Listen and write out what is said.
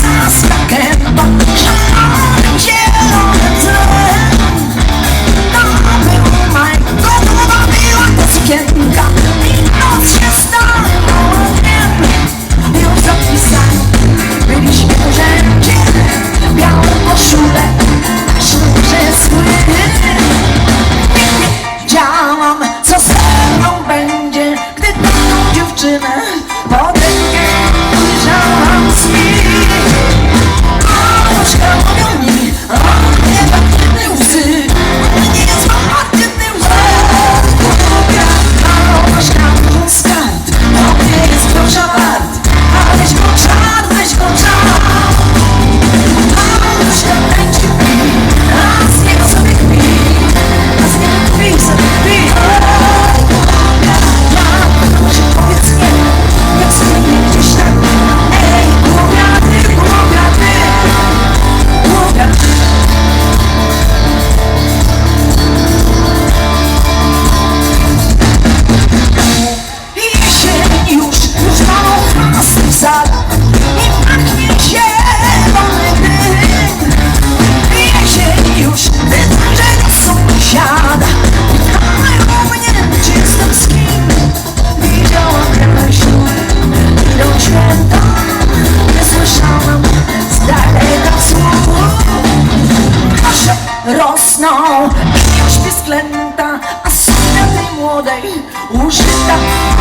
Yes. sklęta, a syna ty młodej użyta.